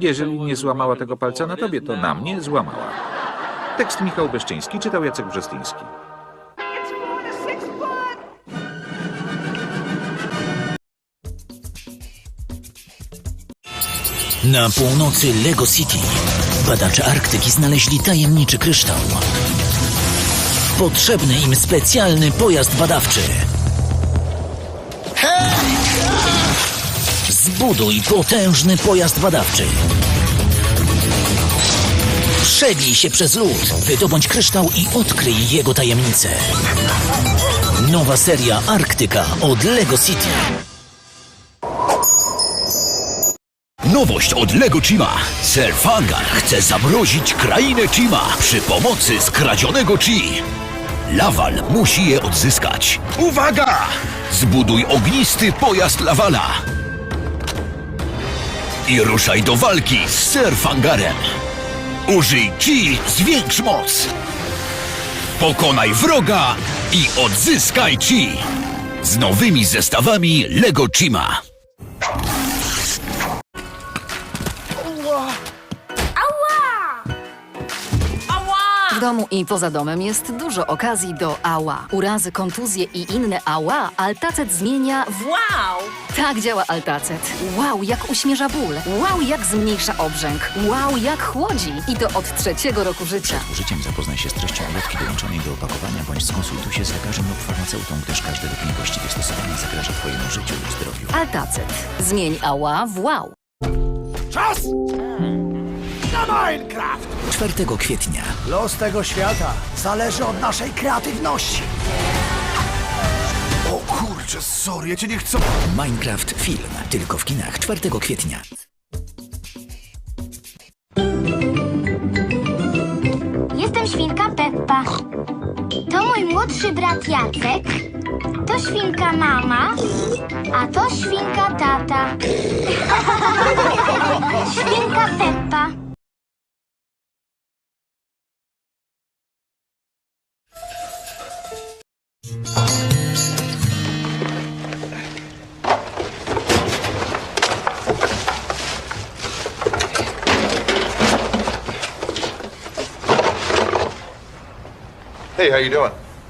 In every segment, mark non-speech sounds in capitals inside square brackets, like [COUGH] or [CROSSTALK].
Jeżeli nie złamała tego palca na tobie, to na mnie złamała. Tekst Michał Beszczyński, czytał Jacek Brzestyński. Na północy Lego City badacze Arktyki znaleźli tajemniczy kryształ. Potrzebny im specjalny pojazd badawczy. Zbuduj potężny pojazd badawczy. Przebij się przez lód, wydobądź kryształ i odkryj jego tajemnicę. Nowa seria Arktyka od Lego City. Nowość od Lego Chima. Sir Fangar chce zamrozić krainę Chima przy pomocy skradzionego Chi. Lawal musi je odzyskać. Uwaga! Zbuduj ognisty pojazd Lawala. I ruszaj do walki z Sir Fangarem. Użyj Chi, zwiększ moc. Pokonaj wroga i odzyskaj Chi. Z nowymi zestawami Lego Chima. W domu i poza domem jest dużo okazji do ała. Urazy, kontuzje i inne ała Altacet zmienia w wow! Tak działa Altacet. Wow, jak uśmierza ból. Wow, jak zmniejsza obrzęk. Wow, jak chłodzi. I to od trzeciego roku życia. użyciem zapoznaj się z treścią ulotki dołączonej do opakowania bądź skonsultuj się z lekarzem lub farmaceutą, gdyż każdy lek niewłaściwie stosowany zagraża Twojemu życiu lub zdrowiu. Altacet. Zmień ała w wow. 4 kwietnia Los tego świata zależy od naszej kreatywności. O kurczę, sorry, ja cię nie chcę. Minecraft Film. Tylko w kinach 4 kwietnia. Jestem świnka Peppa. To mój młodszy brat Jacek. To świnka mama, a to świnka tata. [LAUGHS] Świnka Peppa.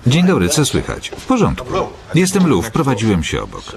Dzień dobry, co słychać? W porządku. Jestem Luf, prowadziłem się obok.